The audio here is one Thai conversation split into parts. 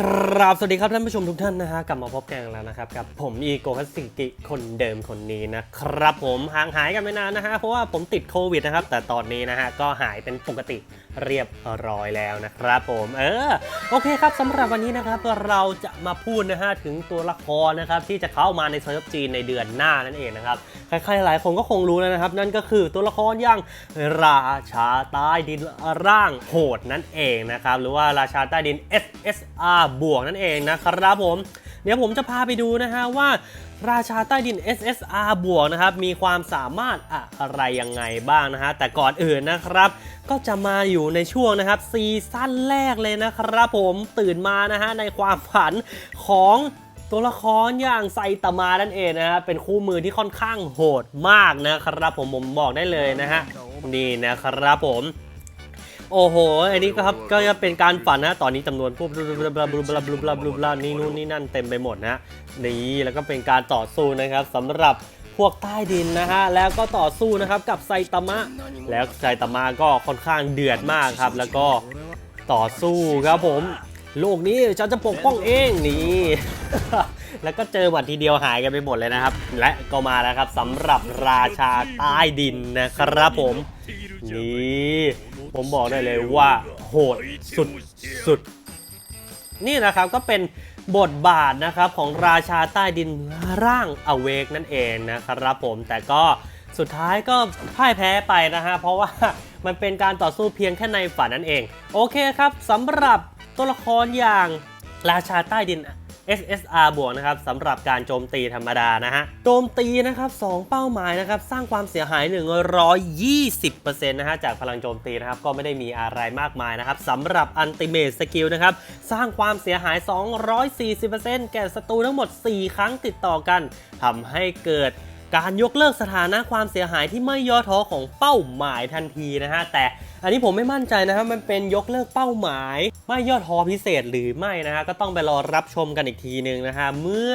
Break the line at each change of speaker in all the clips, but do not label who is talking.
ครับสวัสดีครับท่านผู้ชมทุกท่านนะฮะกลับมาพบกันอีกแล้วนะครับกับผมอีโกคัสสิกิคนเดิมคนนี้นะครับผมห่างหายกันไปนานนะฮะเพราะว่าผมติดโควิดนะครับแต่ตอนนี้นะฮะก็หายเป็นปกติเรียบร้อยแล้วนะครับผมเออโอเคครับสำหรับวันนี้นะครับเราจะมาพูดนะฮะถึงตัวละครนะครับที่จะเข้ามาในเซิร์ฟจีนในเดือนหน้านั่นเองนะครับใครๆหลายคนก็คงรู้แล้วนะครับ นั่นก็คือตัวละครอย่างราชาใต้ดินร่างโหดนั่นเองนะครับหรือว่าราชาใต้ดิน SSR บวกนั่นเองนะครับผม เดี๋ยวผมจะพาไปดูนะฮะว่าราชาใต้ดิน SSR บวกนะครับ มีความสามารถอะไรยังไงบ้างนะฮะ แต่ก่อนอื่นนะครับ ก็จะมาอยู่ในช่วงนะครับซีซั่นแรกเลยนะครับผมตื่นมานะฮะในความฝันของตัวละครอย่างไซตามานั่นเองนะฮะเป็นคู่มือที่ค่อนข้างโหดมากนะครับผมผมบอกได้เลยนะฮะนี่นะครับผม โอ้โห อันนี้ครับก็จะเป็นการฝันนะ ตอนนี้จำนวนผู้บลูบลาบลูบลาบลูบลานี่นู่นนี่นั่นเต็มไปหมดนะนี่แล้วก็เป็นการต่อสู้นะครับสำหรับพวกใต้ดินนะฮะ แล้วก็ต่อสู้นะครับกับไซตามะ แล้วไซตามะก็ค่อนข้างเดือดมากครับ แล้วก็ต่อสู้ครับผม โลกนี้ฉันจะปกป้องเองนี่แล้วก็เจอหวัดทีเดียวหายกันไปหมดเลยนะครับ และก็มาแล้วครับสำหรับราชาใต้ดินนะครับผมนี่ ผมบอกได้เลยว่าโหดสุดสุด นี่นะครับก็เป็นบทบาทนะครับของราชาใต้ดินร่างอเวกนั่นเองนะครับผมแต่ก็สุดท้ายก็พ่ายแพ้ไปนะฮะเพราะว่ามันเป็นการต่อสู้เพียงแค่ในฝันนั่นเอง โอเคครับสำหรับตัวละครอย่างราชาใต้ดิน SSR บวกนะครับสำหรับการโจมตีธรรมดานะฮะ โจมตีนะครับ2เป้าหมายนะครับสร้างความเสียหาย 120%นะฮะจากพลังโจมตีนะครับก็ไม่ได้มีอะไรมากมายนะครับสำหรับ Ultimate Skill นะครับสร้างความเสียหาย 240%แก่ศัตรูทั้งหมด 4 ครั้งติดต่อกันทำให้เกิด การยกเลิกสถานะความเสียหายที่ไม่ย่อท้อของเป้าหมายทันทีนะฮะแต่อันนี้ผมไม่มั่นใจนะครับมันเป็นยกเลิกเป้าหมาย ไม่ย่อท้อพิเศษหรือไม่นะฮะก็ต้องไปรอรับชมกันอีกทีหนึ่งนะฮะเมื่อ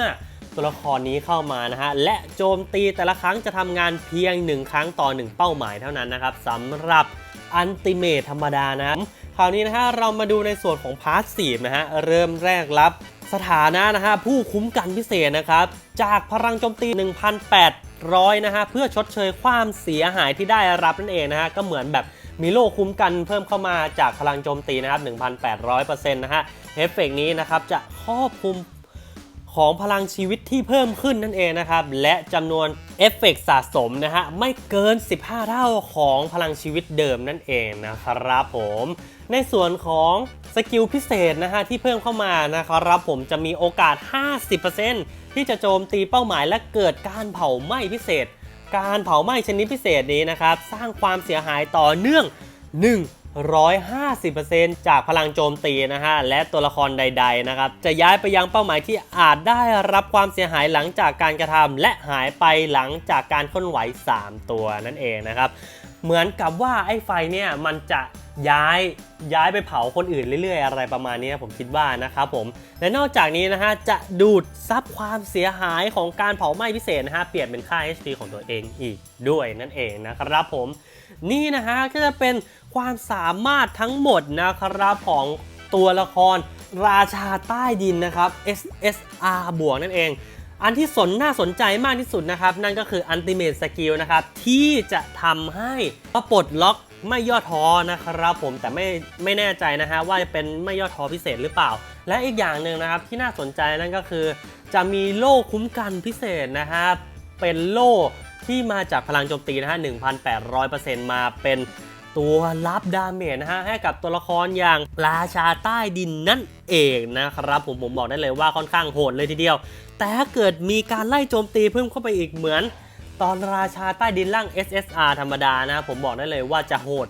ตัวละครนี้เข้ามานะฮะและโจมตีแต่ละครั้งจะทำงานเพียง 1 ครั้งต่อ 1 เป้าหมายเท่านั้นนะครับสำหรับอันติเมทธรรมดานะคราวนี้นะฮะเรามาดูในส่วนของพาร์ทสีนะฮะเริ่มแรกรับสถานะนะฮะผู้คุ้มกันพิเศษนะครับ จากพลังโจมตี 1,800 ร้อยนะฮะเพื่อชดเชยความเสียหายที่ได้รับนั่นเองนะฮะก็เหมือนแบบมีโล่คุ้มกันเพิ่มเข้ามาจากพลังโจมตีนะครับ1,800%นะฮะเอฟเฟกต์นี้นะครับจะครอบคลุม ของพลังชีวิตที่เพิ่มขึ้นนั่นเองนะครับ และจำนวนเอฟเฟกต์สะสมนะฮะ ไม่เกิน 15 เท่าของพลังชีวิตเดิมนั่นเองนะครับผม ในส่วนของสกิลพิเศษนะฮะที่เพิ่มเข้ามานะครับผมจะมีโอกาส 50%ที่จะโจมตีเป้าหมายและเกิดการเผาไหม้พิเศษ การเผาไหม้ชนิดพิเศษนี้นะครับ สร้างความเสียหายต่อเนื่อง 150%จากพลังโจมตีนะฮะ และตัวละครใด ๆ นะครับ จะย้ายไปยังเป้าหมายที่อาจได้รับความเสียหายหลังจากการกระทำและหายไปหลังจากการเคลื่อนไหว 3 ตัวนั่นเองนะครับ เหมือนกับว่าไอ้ไฟเนี่ยมันจะ ย้ายย้ายไปเผาคนอื่นเรื่อยๆ อะไรประมาณนี้ผมคิดว่านะครับผม และนอกจากนี้นะฮะจะดูดซับความเสียหายของการเผาไหม้พิเศษนะฮะเปลี่ยนเป็นค่า HP ของตัวเองอีกด้วยนั่นเองนะครับผม นี่นะฮะก็จะเป็นความสามารถทั้งหมดนะครับของตัวละครราชาใต้ดินนะครับ SSR บวกนั่นเอง อันที่สนน่าสนใจมากที่สุดนะครับ นั่นก็คือ Ultimate Skill นะครับ ที่จะทำให้ปลดล็อกไม่ย่อท้อนะครับผมแต่ไม่ไม่แน่ใจนะฮะว่าจะเป็นไม่ย่อท้อพิเศษหรือเปล่า และอีกอย่างหนึ่งนะครับที่น่าสนใจนั่นก็คือ จะมีโล่คุ้มกันพิเศษนะครับเป็นโล่ที่มาจากพลังโจมตีนะฮะ1,800%มาเป็น ตัวรับดาเมจนะฮะให้กับตัวละครอย่างราชาใต้ดินนั่นเองนะครับผมผมบอกได้เลยว่าค่อนข้างโหดเลยทีเดียว แต่ถ้าเกิดมีการไล่โจมตีเพิ่มเข้าไปอีกเหมือน ตอนราชาใต้ดินล่าง SSR ธรรมดานะผมบอกได้เลยว่าจะโหด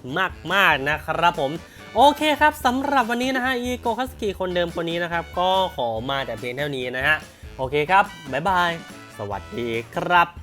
มากๆนะครับผมโอเคครับสำหรับวันนี้นะฮะอีโกคัสกิคนเดิมคนนี้นะครับ ก็ขอมาแต่เพียงเท่านี้นะฮะ โอเคครับ บ๊ายบาย สวัสดีครับ